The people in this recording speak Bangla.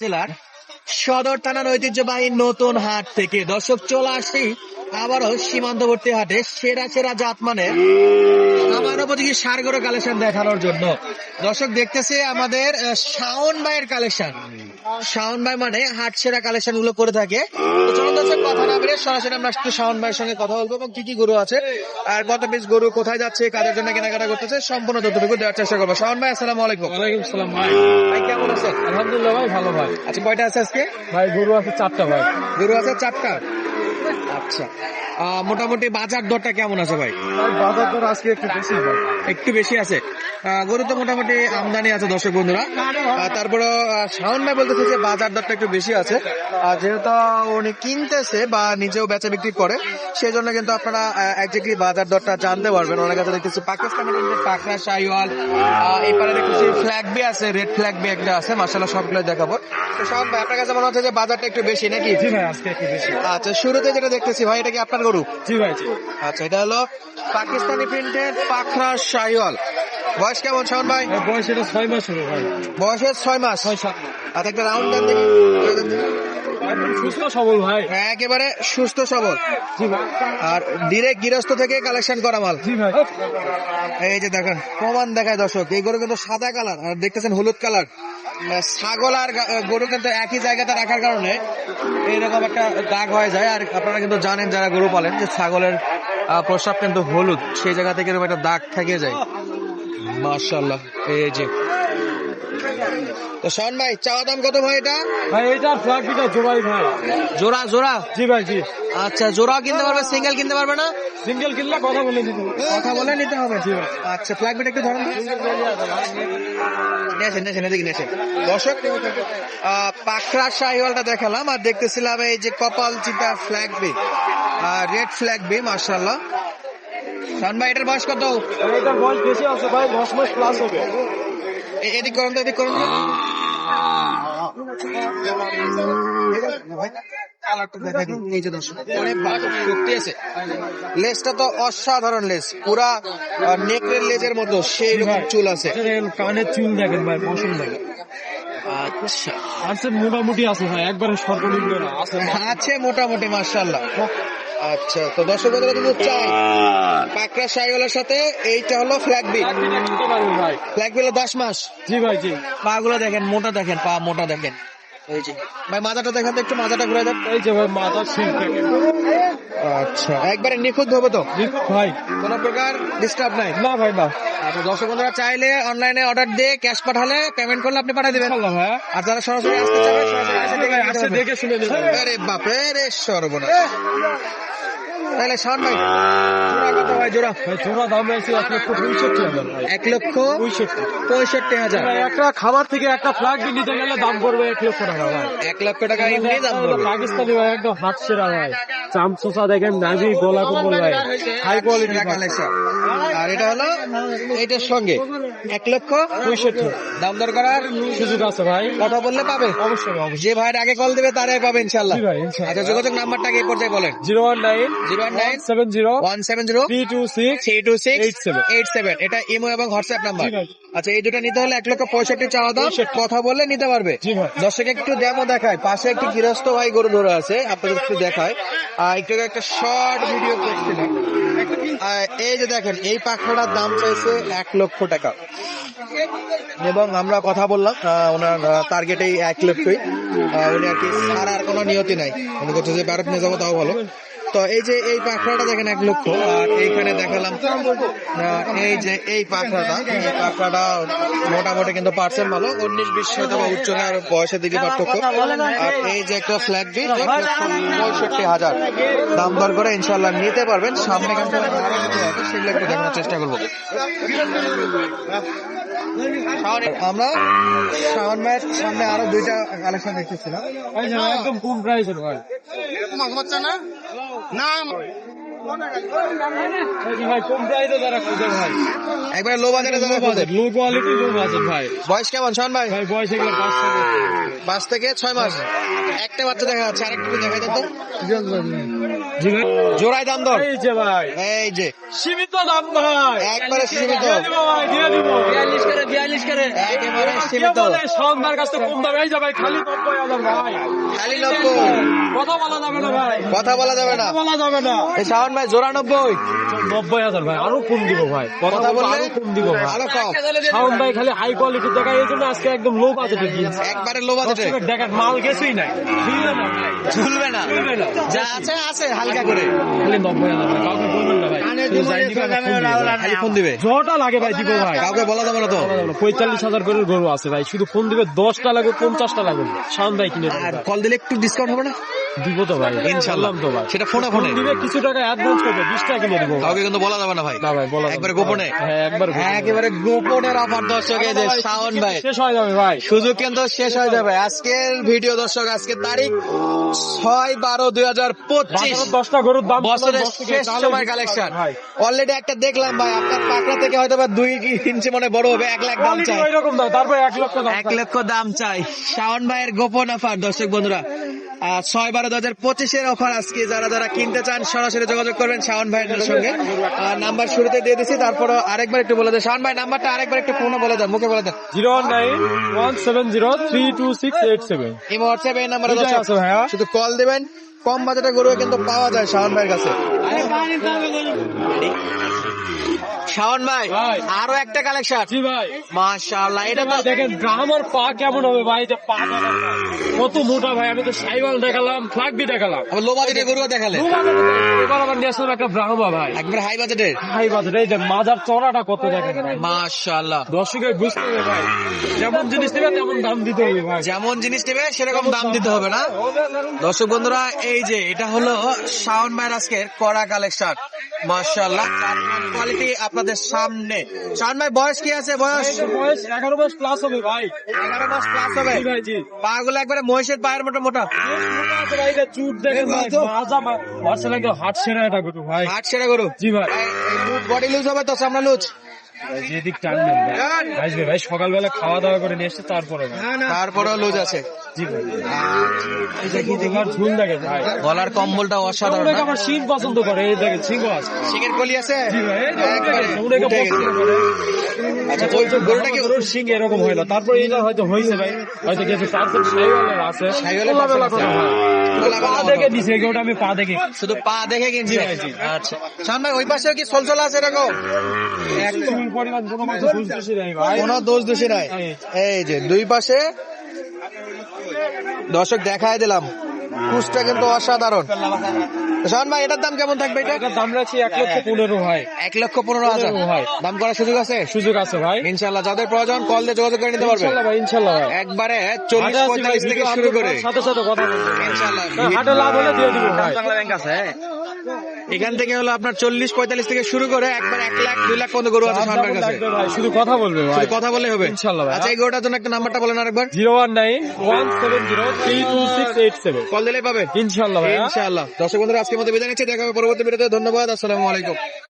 জেলার সদর থানার ঐতিহ্যবাহী নতুন হাট থেকে দর্শক চলে আসি। আবারও সীমান্তবর্তী হাটে সেরা সেরা জাত মানে আমার উপযোগী সারগরো কালেকশন দেখানোর জন্য। দর্শক দেখতেছে আমাদের শাওন ভাইয়ের কালেকশন। শাওন ভাই মানে হাট সেরা কালেকশনগুলো করে থাকে। চলুন দর্শক কথা না বেরিয়ে সরাসরি আমরা একটু শাওন ভাইয়ের সঙ্গে কথা বলব এবং কি কি গরু আছে আর কত পিস গরু কোথায় যাচ্ছে কাদের জন্য কেনাকাটা করতেছে সম্পূর্ণ তথ্যটুকু দেওয়ার চেষ্টা করব। শাওন ভাই আসসালাম আলাইকুম। ওয়ালাইকুম সালাম ভাই। ভাই কেমন আছেন? আলহামদুলিল্লাহ ভাই ভালো ভাই। আচ্ছা কয়টা আছে আজকে? ভাই গরু আছে চারটা ভাই। গরু আছে চারটা। আচ্ছা মোটামুটি বাজার দরটা কেমন আছে ভাই? বাজার দর আজকে একটু বেশি একটু বেশি আছে। গরু তো মোটামুটি আমদানি আছে দর্শক বন্ধুরা। তারপরে শাওন ভাই বলতেছে যে বাজার দরটা একটু বেশি আছে। আর যেহেতু উনি কিনতেছে বা নিজেও বেচা বিক্রি করে সেই জন্য কিন্তু আপনারা একজাক্টলি বাজার দরটা জানতে পারবেন। অনেক কাছে দেখতেছি পাকিস্তানের মধ্যে পাকড়া শাহিওয়াল আহ, এপারে দেখতেছি ফ্ল্যাগ বি আছে রেড ফ্ল্যাগ বি একটা আছে মাসাল্লাহ সবগুলো দেখাবো। তো শাওন ভাই আপনার কাছে মনে হচ্ছে যে বাজারটা একটু বেশি নাকি? আচ্ছা শুরুতে যেটা দেখতেছি ভাই এটা কি আপনার গরু? জি ভাই জি। আচ্ছা এটা হলো পাকিস্তানি প্রিন্টেড পাখরা শাহিওয়াল বয়স কেমন শাওন ভাই? বয়স এটা ছয় মাস হবে ভাই। বয়সের ছয় মাস? ছয় সাত আচ্ছা একটা রাউন্ড দেন দেখি। ভাই, সুস্থ সবল ভাই। একেবারে সুস্থ সবল। আর ডিরেক্ট গৃহস্থ থেকে কালেকশন করা মাল। ভাই। এই যে দেখেন প্রমাণ দেখায় দর্শক এই গরু কিন্তু সাদা কালার আর দেখতেছেন হলুদ কালার ছাগল আর গরু কিন্তু একই জায়গাতে রাখার কারণে এইরকম একটা দাগ হয়ে যায়। আর আপনারা কিন্তু জানেন, যারা গরু পালেন, যে ছাগলের প্রস্রাব কিন্তু হলুদ। সেই জায়গা থেকে একটা দাগ থেকে যায়। মার্শাল্লাহ এই যে তো শোন ভাই চাওয়া দাম কত ভাই এটা? ভাই এইটা ফ্ল্যাগ বিটা জোড়াই ভাই। জোড়া জোড়া? জি ভাই জি। আচ্ছা জোড়া কিনতে পারবে সিঙ্গেল কিনতে পারবে না? সিঙ্গেল কিনলে কথা বলে দিতে কথা বলে নিতে হবে। জি ভাই। আচ্ছা ফ্ল্যাগ বিট একটু ধরুন তো। নিয়েছেন নিয়েছেন এদিকে নিয়েছেন দর্শক পাখরা শাহিওয়ালটা দেখালাম আর দেখতেছিলাম এই যে কপাল চিতা flag B red flag B মার্শাল্লাহ শান ভাই এটার বয়স কত? এইটার বয়স বেশি আছে ভাই দশ মাস প্লাস হবে। এদিক করুন তো এদিক করুন লেজটা তো অসাধারণ লেজ পুরা নেকড়ের লেজের মতো সেই রকম চুল আছে। কানের চুল দেখেন ভাই পছন্দ দেখেন। আচ্ছা। আছে মোটামুটি আছে ভাই একবারে সর্বনিম্ন আছে আছে মোটামুটি মার্শাল্লাহ আচ্ছা তো দর্শক বন্ধুরা কিন্তু চাই। পাকড়া শাহিওয়ালের সাথে এইটা হলো ফ্ল্যাগ বি এক মিনিট নিতে পারবেন ভাই। ফ্ল্যাগ বিল দশ মাস। জি ভাই জি। পা গুলো দেখেন মোটা দেখেন পা মোটা দেখেন। এই যে। ভাই মাথাটা দেখেন তো একটু মাথাটা ঘুরে দেন। এই যে ভাই মাথা ছিল আচ্ছা একবারে নিখুঁত হবে তো? ভাই। কোনো প্রকার ডিস্টার্ব নাই? না ভাই না। আচ্ছা দর্শক বন্ধুরা চাইলে অনলাইনে অর্ডার দিয়ে ক্যাশ পাঠালে পেমেন্ট করলে আপনি পাঠিয়ে দেবেন। ভাই আর যারা সরাসরি আসতে চাবে সরাসরি এসে দেখে শুনে নেবেন। আরে বাপরে রে সর্বনাশ। তাহলে শান ভাই জোড়া কত ভাই জোড়া? জোড়া দাম আছে এক লক্ষ পঁয়ষট্টি হাজার এক লক্ষ পঁয়ষট্টি। পঁয়ষট্টি হাজার। একটা খাবার থেকে একটা ফ্ল্যাগ নিতে গেলে দাম পড়বে এক লক্ষ টাকা ভাই। এক লক্ষ টাকা এমনি দাম পড়বে। পাকিস্তানি ভাই একদম হাত সেরা ভাই। চামচোসা দেখেন নাভি গলা কম্বল ভাই। হাই কোয়ালিটি কালেকশন আর এটা হলো এটার সঙ্গে এক লক্ষ পঁয়ষট্টি। দাম দর করার সুযোগ আছে ভাই। কথা বললে পাবে। অবশ্যই অবশ্যই। যে ভাইয়ের আগে কল দেবে তারাই পাবে ইনশাল্লাহ। আচ্ছা যোগাযোগ নাম্বারটা আগে পর্যায়ে বলেন। Zero one nine zero one nine seven zero one seven zero three two six three two six 87 eight seven এটা ইমো এবং হোয়াটসঅ্যাপ নাম্বার আচ্ছা এই দুটো নিতে হলে এক লক্ষ পঁয়ষট্টি চাওয়া দাম কথা বললে নিতে পারবে। দর্শক একটু ডেমো দেখায় পাশে একটি গৃহস্থ ভাই গরু ধরে আছে আপনাদের একটু দেখায় আর একটু একটা শর্ট ভিডিও করছিলাম। এই যে দেখেন এই পাখাটার দাম চাইছে এক লক্ষ টাকা। এবং আমরা কথা বললাম ওনার টার্গেট এই এক লক্ষই। উনি আর কি আর কোনো নিয়তি নাই। উনি করছে যে ভারত নিয়ে যাব তাও ভালো। তো এই যে এই পাখড়াটা দেখেন এক লক্ষ। আর এইখানে দেখালাম এই যে এই পাখড়াটা এই পাখড়াটা মোটামুটি কিন্তু পার্সেন্ট ভালো উনিশ বিশ হয়তো বা উচ্চ আর বয়সের দিকে পার্থক্য। আর এই যে একটা ফ্ল্যাগ বি এক পঁয়ষট্টি হাজার। দাম দর করে ইনশাল্লাহ নিতে পারবেন। সামনে কিন্তু সেগুলো একটু দেখানোর চেষ্টা করব। আমরা শাওন ভাইয়ের সামনে আরও দুইটা কালেকশন দেখতেছিলাম। একদম কম প্রাইসে একবারে লো বাজারে যারা খোঁজে। লো কোয়ালিটি লো বাজার ভাই। বয়স কেমন শোন ভাই? ভাই বয়স এগুলো পাঁচ থেকে। পাঁচ থেকে ছয় মাস। একটা বাচ্চা দেখা যাচ্ছে আরেকটু দেখা ভাই জোড়ায় দাম দর। এই যে ভাই। এই যে। সীমিত দাম ভাই। একবারে সীমিত। দিয়ে দিব ভাই দিয়ে দিব। বিয়াল্লিশ করে বিয়াল্লিশ করে। একেবারে সীমিত। কাছে কম দামে? এই যে ভাই খালি নব্বই হাজার ভাই। খালি নব্বই। কথা বলা যাবে না ভাই। কথা বলা যাবে না। বলা যাবে না। এই শাওন ভাই জোড়া নব্বই। নব্বই হাজার ভাই আরও কম দিব ভাই। কথা বললে আরও কম দিব ভাই। আরও কম। সাউন্ড ভাই খালি হাই কোয়ালিটির দেখায় এই জন্য আজকে একদম লো বাজেটে দিয়েছে। একবারে লো বাজেটে দেখার মাল কিছুই নাই। বুঝলে না। ঝুলবে না। যা আছে আছে। হালকা করে। খালি নব্বই হাজার কাউকে বলবেন না ভাই। শুধু যাই দিবে আর ফোন দিবে। খালি ফোন দিবে? যটা লাগে ভাই দিব ভাই। কাউকে বলা যাবে না তো? পঁয়তাল্লিশ হাজার করে গরু আছে ভাই। শুধু ফোন দিবে দশটা লাগবে পঞ্চাশটা লাগবে সাউন্ড ভাই কিনে। কল দিলে একটু ডিসকাউন্ট হবে না? দিব তো ভাই ইনশাল্লাহ। বললাম তো ভাই। সেটা ফোনে ফোনে। দিবে কিছু টাকা অ্যাডভান্স করবে বিশ টাকা কিনে দিব। কাউকে কিন্তু বলা যাবে না ভাই। না ভাই বলা একবারে। গোপনে। হ্যাঁ একবার হ্যাঁ একেবারে গোপনের অফার দর্শক যে শাওন ভাই। শেষ হয়ে যাবে ভাই। সুযোগ কিন্তু শেষ হয়ে যাবে। আজকের ভিডিও দর্শক আজকের তারিখ ছয় বারো দুই হাজার পঁচিশ। বাজারে দশটা গরুর দাম বছরের শেষ সময় কালেকশন অলরেডি একটা দেখলাম ভাই আপনার পাকড়া থেকে হয়তো বা দুই ইঞ্চি মনে বড় হবে এক লাখ দাম চাই। ওই রকম দাম তারপরে এক লক্ষ দাম এক লক্ষ দাম চাই। শাওন ভাইয়ের গোপন অফার দর্শক বন্ধুরা। ছয় বারো দু হাজার পঁচিশের অফার আজকে। যারা যারা কিনতে চান সরাসরি যোগাযোগ করবেন শাওন ভাইয়ের সঙ্গে। নাম্বার শুরুতে দিয়ে দিচ্ছি তারপর আরেকবার একটু বলে দেন শাওন ভাই নাম্বারটা আরেকবার একটু পুরো বলে দেন মুখে বলে দেন। Zero nine one seven zero three two six eight seven. এই হোয়াটসঅ্যাপ এই নাম্বারে। শুধু কল দিবেন কম বাজেটে গরু কিন্তু পাওয়া যায় শাওন ভাইয়ের কাছে। শাওন ভাই। আরও একটা কালেকশন জি ভাই। মাশাআল্লাহ এটা তো দেখেন পা কেমন হবে ভাই যে পা কত মোটা ভাই আমি তো সাইওয়াল দেখালাম ফ্লাগবি দেখালাম। লো গরু দেখালে। এবার আবার নিয়ে আসলাম একটা ব্রাহ্মা ভাই। একবার হাই বাজেটের হাই বাজার এই যে মাজার চড়াটা কত দেখেন মাশাআল্লাহ। দর্শকের বুঝতে হবে ভাই যেমন জিনিস নেবে তেমন দাম দিতে হবে ভাই। যেমন জিনিস নেবে সেরকম দাম দিতে হবে না। দর্শক বন্ধুরা এই যে এটা হলো শাওন ভাইয়ের আজকের কড়া কালেকশন মাশাআল্লাহ কোয়ালিটি আপনাদের সামনে। ভাই বয়স কি আছে বয়স? বয়স মাস প্লাস হবে ভাই। মাস প্লাস হবে। ভাই জি। একবারে মহিষের পায়ের মতো মোটা। ভাই এটা চুট দেখেন ভাই মাজা মারছে লাগে হাট সেরা এটা গরু ভাই। হাট সেরা গরু। জি ভাই। বডি লুজ হবে তো সামনে লুজ? যেদিক আসবে ভাই সকালবেলা খাওয়া দাওয়া করে নিয়ে এসছে তারপরে লুজ আছে। গলার কম্বলটা অসাধারণ আমার শিং পছন্দ করে এই দেখে আছে। কলি আছে? আচ্ছা ওই গরুর এরকম না তারপরে এটা হয়তো হয়েছে ভাই। হয়তো কিছু পার্সেন্ট সাইওয়ালের আছে। সাইওয়ালের খোলা পা দেখে দিছে ওটা আমি পা দেখে। শুধু পা দেখে কিনছে। আচ্ছা। শান ভাই ওই পাশে কি সলসল আছে এরকম? ভাই। কোনো দোষ দোষী নাই। এই যে দুই পাশে দর্শক দেখায় দিলাম। কুচটা কিন্তু অসাধারণ। শান ভাই এটার দাম কেমন থাকবে এটা? দাম রাখছি এক লক্ষ পনেরো ভাই। এক লক্ষ পনেরো হাজার। ভাই। দাম করার সুযোগ আছে? সুযোগ আছে ভাই। ইনশাল্লাহ যাদের প্রয়োজন কল দিয়ে যোগাযোগ করে নিতে পারবে। ইনশাল্লাহ ভাই ইনশাল্লাহ একবারে চল্লিশ পঁয়তাল্লিশ থেকে শুরু করে। সাথে সাথে কথা ইনশাল্লাহ হ্যাঁ, লাভ হলে দিয়ে দিব ভাই। ব্যাংক আছে এখান থেকে হলো আপনার চল্লিশ পঁয়তাল্লিশ থেকে শুরু করে একবার এক লাখ দুই লাখ পর্যন্ত গরু আছে দাম কাছে। শুধু কথা বলবে শুধু কথা বলে হবে। ইনশাল্লাহ আচ্ছা এই গরুটার জন্য একটা নাম্বারটা বলেন আরেকবার। Zero one nine one seven zero three two six eight seven. Call দিলেই পাবে। ইনশাল্লাহ ভাই ইনশাআল্লাহ। দর্শক বন্ধুরা আজকের মতো বিদায় নিচ্ছি দেখা হবে পরবর্তী ভিডিওতে। ধন্যবাদ আসসালামু আলাইকুম।